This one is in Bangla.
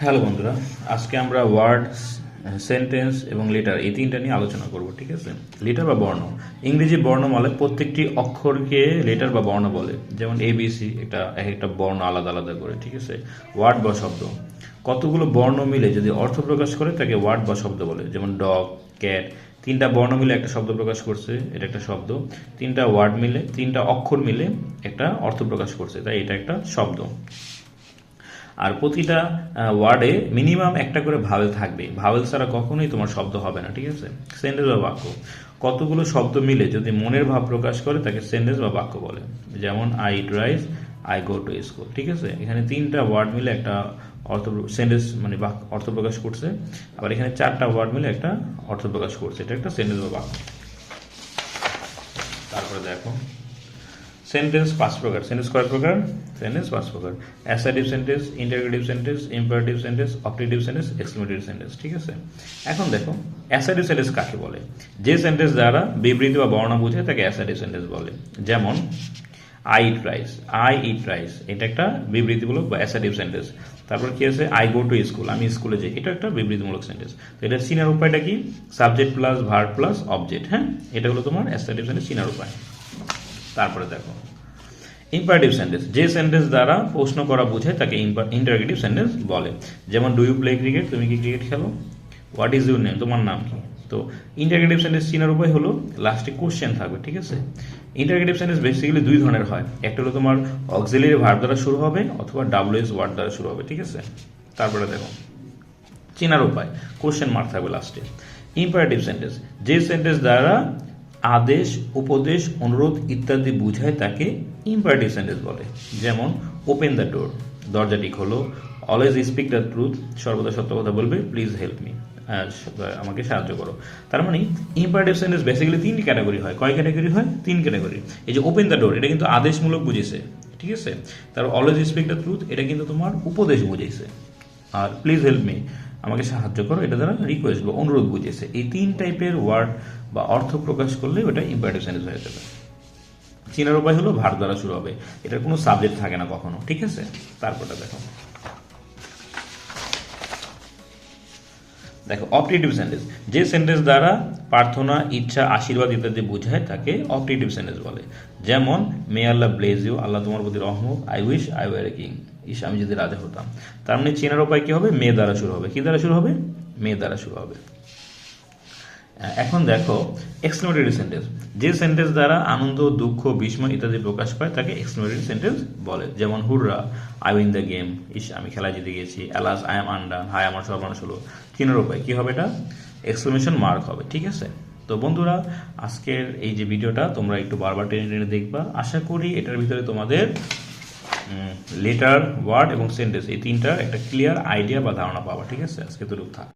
হ্যালো বন্ধুরা, আজকে আমরা ওয়ার্ড, সেন্টেন্স এবং লেটার এই তিনটা নিয়ে আলোচনা করব, ঠিক আছে? লেটার বা বর্ণ। ইংরেজি বর্ণমালে প্রত্যেকটি অক্ষরকে লেটার বা বর্ণ বলে। যেমন এবিসি এটা এক একটা বর্ণ আলাদা আলাদা করে, ঠিক আছে? ওয়ার্ড বা শব্দ। কতগুলো বর্ণ মিলে যদি অর্থ প্রকাশ করে, তাকে ওয়ার্ড বা শব্দ বলে। যেমন ডগ, ক্যাট, তিনটা বর্ণ মিলে একটা শব্দ প্রকাশ করছে, এটা একটা শব্দ। তিনটা ওয়ার্ড মিলে, তিনটা অক্ষর মিলে একটা অর্থ প্রকাশ করছে, তাই এটা একটা শব্দ। আর প্রতিটা ওয়ার্ডে মিনিমাম একটা করে ভাওয়েল থাকবে ভাওয়েল ছাড়া কখনোই তোমার শব্দ হবে না, ঠিক আছে? সেন্টেন্স বা বাক্য। কতগুলো শব্দ মিলে যদি মনের ভাব প্রকাশ করে, তাকে সেন্টেন্স বা বাক্য বলে। যেমন I rice I go to school ঠিক আছে? এখানে তিনটা ওয়ার্ড মিলে একটা অর্থ সেন্টেন্স মানে অর্থ প্রকাশ করছে। আবার এখানে চারটা ওয়ার্ড মিলে একটা অর্থ প্রকাশ করছে। এটা একটা সেন্টেন্স বা বাক্য। তারপরে দেখো সেন্টেন্স পাঁচ প্রকার সেন্টেন্স কয় প্রকার সেন্টেন্স পাঁচ প্রকার assertive sentence interrogative sentence imperative sentence optative sentence exclamative sentence ঠিক আছে? এখন দেখো অ্যাসাইটিভ সেন্টেন্স কাকে বলে? যে সেন্টেন্স দ্বারা বিবৃতি বা বর্ণনা বোঝায় তাকে অ্যাসাইটিভ সেন্টেন্স বলে। যেমন I eat rice I eat rice এটা একটা বিবৃতিমূলক বা অ্যাসাইটিভ সেন্টেন্স তারপর কি আছে? আই গো টু স্কুল আমি স্কুলে যাই। এটা একটা বিবৃতিমূলক সেন্টেন্স তো এটা চিনার উপায়টা কি? Subject plus verb plus object হ্যাঁ? এটা হলো তোমার অ্যাসাইটিভ সেন্টেন্স চিনার উপায়। তারপরে দেখো। ইম্পারেটিভ সেন্টেন্স যে সেন্টেন্স দ্বারা প্রশ্ন করা বোঝায় তাকে ইন্টারগেটিভ সেন্টেন্স বলে। যেমন ডু ইউ প্লে ক্রিকেট তুমি কি ক্রিকেট খেলো? হোয়াট ইজ ইউর নেম তোমার নাম কি? তো ইন্টারগেটিভ সেন্টেন্স চিনার উপায় হলো লাস্টে কোশ্চেন থাকবে, ঠিক আছে? ইন্টারগেটিভ সেন্টেন্স বেসিক্যালি দুই ধরনের হয়। একটা হলো তোমার অক্সিলারি ভার্ব দ্বারা শুরু হবে অথবা ডাব্লিউএস ওয়ার্ড দ্বারা শুরু হবে, ঠিক আছে? তারপরে দেখো, চেনার উপায়। কোশ্চেন মার্ক থাকবে লাস্টে ইম্পারেটিভ সেন্টেন্স যে সেন্টেন্স দ্বারা আদেশ, উপদেশ, অনুরোধ ইত্যাদি বুঝায় তাকে ইম্পারেটিভ সেন্টেন্স বলে। যেমন ওপেন দ্য ডোর দরজাটি খোলো অলওয়েজ স্পিক দ্য ট্রুথ সর্বদা সত্য কথা বলবে প্লিজ হেল্প মি আমাকে সাহায্য করো। তার মানে ইম্পারেটিভ সেন্টেন্স বেসিক্যালি তিনটি ক্যাটাগরি হয়। কয় ক্যাটাগরি হয়? তিন ক্যাটাগরি এই যে ওপেন দ্য ডোর এটা কিন্তু আদেশমূলক বুঝেছে, ঠিক আছে? তার অলওয়েজ স্পিক দ্য ট্রুথ এটা কিন্তু তোমার উপদেশ বুঝেছে। আর প্লিজ হেল্প মি আমাকে সাহায্য করো, এটা দ্বারা রিকোয়েস্ট বা অনুরোধ বুঝেছে এই তিন টাইপের ওয়ার্ড বা অর্থ প্রকাশ করলে ওটা ইম্পারেটিভ সেন্টেন্স হয়ে যাবে। চিনার উপায় হলো ভার দ্বারা শুরু হবে। এটার কোনো সাবজেক্ট থাকে না কখনো, ঠিক আছে? তারপরটা দেখো। দেখো অপটেটিভ সেন্টেন্স যে সেন্টেন্স দ্বারা প্রার্থনা, ইচ্ছা, আশীর্বাদ ইত্যাদি বোঝায়, তাকে অপটেটিভ সেন্টেন্স বলে। যেমন মে আল্লাহ ব্লেজ ইউ আল্লাহ তোমার প্রতি রহমত I wish I were king ইস, আমি যদি রাজা হতাম। তার মানে চেনার উপায় কি হবে? মে দ্বারা শুরু হবে। কি দ্বারা শুরু হবে? মে দ্বারা শুরু হবে। এখন দেখো এক্সক্লেমেটরি সেন্টেন্স যে সেন্টেন্স দ্বারা আনন্দ, দুঃখ, বিস্ময় ইত্যাদি প্রকাশ পায়, তাকে এক্সক্লেমেটরি সেন্টেন্স বলে। যেমন, hurrah I win the game ইস, আমি খেলা জিতে গেছি অ্যালাস আই এম আন্ডান হাই আমার সর্বনাশ হলো। চিনের উপায় কি হবে এটা? এক্সক্লেমেশন মার্ক হবে, ঠিক আছে? তো বন্ধুরা, আজকের এই যে ভিডিওটা তোমরা একটু বারবার টেনে টেনে দেখবা। আশা করি এটার ভিতরে তোমাদের লেটার ওয়ার্ড এবং সেন্টেন্স এই তিনটার একটা ক্লিয়ার আইডিয়া বা ধারণা পাওয়া, ঠিক আছে? আজকে তো থাক।